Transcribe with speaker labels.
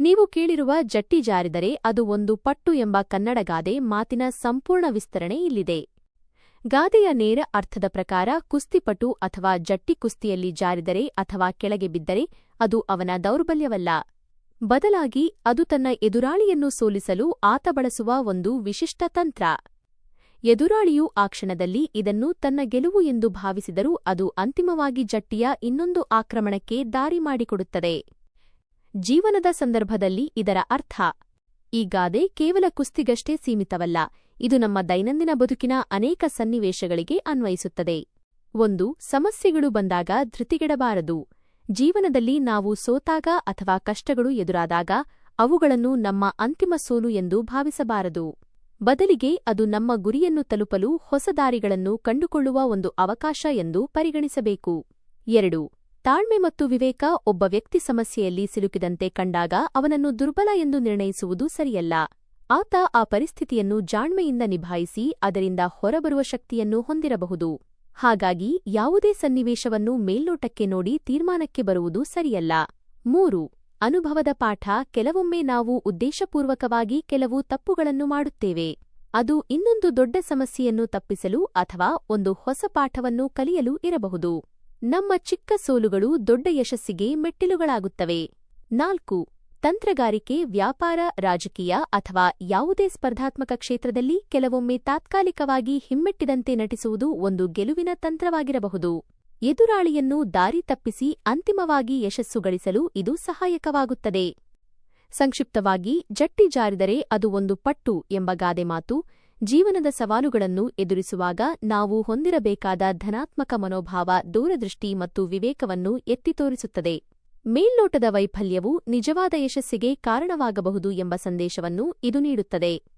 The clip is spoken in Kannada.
Speaker 1: ನೀವು ಕೇಳಿರುವ ಜಟ್ಟಿ ಜಾರಿದರೆ ಅದು ಒಂದು ಪಟ್ಟು ಎಂಬ ಕನ್ನಡ ಗಾದೆ ಮಾತಿನ ಸಂಪೂರ್ಣ ವಿಸ್ತರಣೆ ಇಲ್ಲಿದೆ. ಗಾದೆಯ ನೇರ ಅರ್ಥದ ಪ್ರಕಾರ ಕುಸ್ತಿಪಟು ಅಥವಾ ಜಟ್ಟಿ ಕುಸ್ತಿಯಲ್ಲಿ ಜಾರಿದರೆ ಅಥವಾ ಕೆಳಗೆ ಬಿದ್ದರೆ ಅದು ಅವನ ದೌರ್ಬಲ್ಯವಲ್ಲ. ಬದಲಾಗಿ ಅದು ತನ್ನ ಎದುರಾಳಿಯನ್ನು ಸೋಲಿಸಲು ಆತ ಬಳಸುವ ಒಂದು ವಿಶಿಷ್ಟ ತಂತ್ರ. ಎದುರಾಳಿಯು ಆ ಕ್ಷಣದಲ್ಲಿ ಇದನ್ನು ತನ್ನ ಗೆಲುವು ಎಂದು ಭಾವಿಸಿದರೂ ಅದು ಅಂತಿಮವಾಗಿ ಜಟ್ಟಿಯ ಇನ್ನೊಂದು ಆಕ್ರಮಣಕ್ಕೆ ದಾರಿ ಮಾಡಿಕೊಡುತ್ತದೆ. ಜೀವನದ ಸಂದರ್ಭದಲ್ಲಿ ಇದರ ಅರ್ಥ. ಈ ಗಾದೆ ಕೇವಲ ಕುಸ್ತಿಗಷ್ಟೇ ಸೀಮಿತವಲ್ಲ, ಇದು ನಮ್ಮ ದೈನಂದಿನ ಬದುಕಿನ ಅನೇಕ ಸನ್ನಿವೇಶಗಳಿಗೆ ಅನ್ವಯಿಸುತ್ತದೆ. ಒಂದು, ಸಮಸ್ಯೆಗಳು ಬಂದಾಗ ಧೃತಿಗೆಡಬಾರದು. ಜೀವನದಲ್ಲಿ ನಾವು ಸೋತಾಗ ಅಥವಾ ಕಷ್ಟಗಳು ಎದುರಾದಾಗ ಅವುಗಳನ್ನು ನಮ್ಮ ಅಂತಿಮ ಸೋಲು ಎಂದು ಭಾವಿಸಬಾರದು. ಬದಲಿಗೆ ಅದು ನಮ್ಮ ಗುರಿಯನ್ನು ತಲುಪಲು ಹೊಸ ದಾರಿಗಳನ್ನು ಕಂಡುಕೊಳ್ಳುವ ಒಂದು ಅವಕಾಶ ಎಂದು ಪರಿಗಣಿಸಬೇಕು. ಎರಡು ತಾಳ್ಮೆ ಮತ್ತು ವಿವೇಕ ಒಬ್ಬ ವ್ಯಕ್ತಿ ಸಮಸ್ಯೆಯಲ್ಲಿ ಸಿಲುಕಿದಂತೆ ಕಂಡಾಗ ಅವನನ್ನು ದುರ್ಬಲ ಎಂದು ನಿರ್ಣಯಿಸುವುದು ಸರಿಯಲ್ಲ. ಆತ ಆ ಪರಿಸ್ಥಿತಿಯನ್ನು ಜಾಣ್ಮೆಯಿಂದ ನಿಭಾಯಿಸಿ ಅದರಿಂದ ಹೊರಬರುವ ಶಕ್ತಿಯನ್ನು ಹೊಂದಿರಬಹುದು. ಹಾಗಾಗಿ ಯಾವುದೇ ಸನ್ನಿವೇಶವನ್ನು ಮೇಲ್ನೋಟಕ್ಕೆ ನೋಡಿ ತೀರ್ಮಾನಕ್ಕೆ ಬರುವುದು ಸರಿಯಲ್ಲ. ಮೂರು, ಅನುಭವದ ಪಾಠ ಕೆಲವೊಮ್ಮೆ ನಾವು ಉದ್ದೇಶಪೂರ್ವಕವಾಗಿ ಕೆಲವು ತಪ್ಪುಗಳನ್ನು ಮಾಡುತ್ತೇವೆ. ಅದು ಇನ್ನೊಂದು ದೊಡ್ಡ ಸಮಸ್ಯೆಯನ್ನು ತಪ್ಪಿಸಲು ಅಥವಾ ಒಂದು ಹೊಸ ಪಾಠವನ್ನು ಕಲಿಯಲು ಇರಬಹುದು. ನಮ್ಮ ಚಿಕ್ಕ ಸೋಲುಗಳು ದೊಡ್ಡ ಯಶಸ್ಸಿಗೆ ಮೆಟ್ಟಿಲುಗಳಾಗುತ್ತವೆ. ನಾಲ್ಕು, ತಂತ್ರಗಾರಿಕೆ, ವ್ಯಾಪಾರ, ರಾಜಕೀಯ ಅಥವಾ ಯಾವುದೇ ಸ್ಪರ್ಧಾತ್ಮಕ ಕ್ಷೇತ್ರದಲ್ಲಿ ಕೆಲವೊಮ್ಮೆ ತಾತ್ಕಾಲಿಕವಾಗಿ ಹಿಮ್ಮೆಟ್ಟಿದಂತೆ ನಟಿಸುವುದು ಒಂದು ಗೆಲುವಿನ ತಂತ್ರವಾಗಿರಬಹುದು. ಎದುರಾಳಿಯನ್ನು ದಾರಿ ತಪ್ಪಿಸಿ ಅಂತಿಮವಾಗಿ ಯಶಸ್ಸು ಗಳಿಸಲು ಇದು ಸಹಾಯಕವಾಗುತ್ತದೆ. ಸಂಕ್ಷಿಪ್ತವಾಗಿ, ಜಟ್ಟಿ ಜಾರಿದರೆ ಅದು ಒಂದು ಪಟ್ಟು ಎಂಬ ಗಾದೆ ಮಾತು ಜೀವನದ ಸವಾಲುಗಳನ್ನು ಎದುರಿಸುವಾಗ ನಾವು ಹೊಂದಿರಬೇಕಾದ ಧನಾತ್ಮಕ ಮನೋಭಾವ ದೂರದೃಷ್ಟಿ ಮತ್ತು ವಿವೇಕವನ್ನು ಎತ್ತಿ ತೋರಿಸುತ್ತದೆ. ಮೇಲ್ನೋಟದ ವೈಫಲ್ಯವು ನಿಜವಾದ ಯಶಸ್ಸಿಗೆ ಕಾರಣವಾಗಬಹುದು ಎಂಬ ಸಂದೇಶವನ್ನು ಇದು ನೀಡುತ್ತದೆ.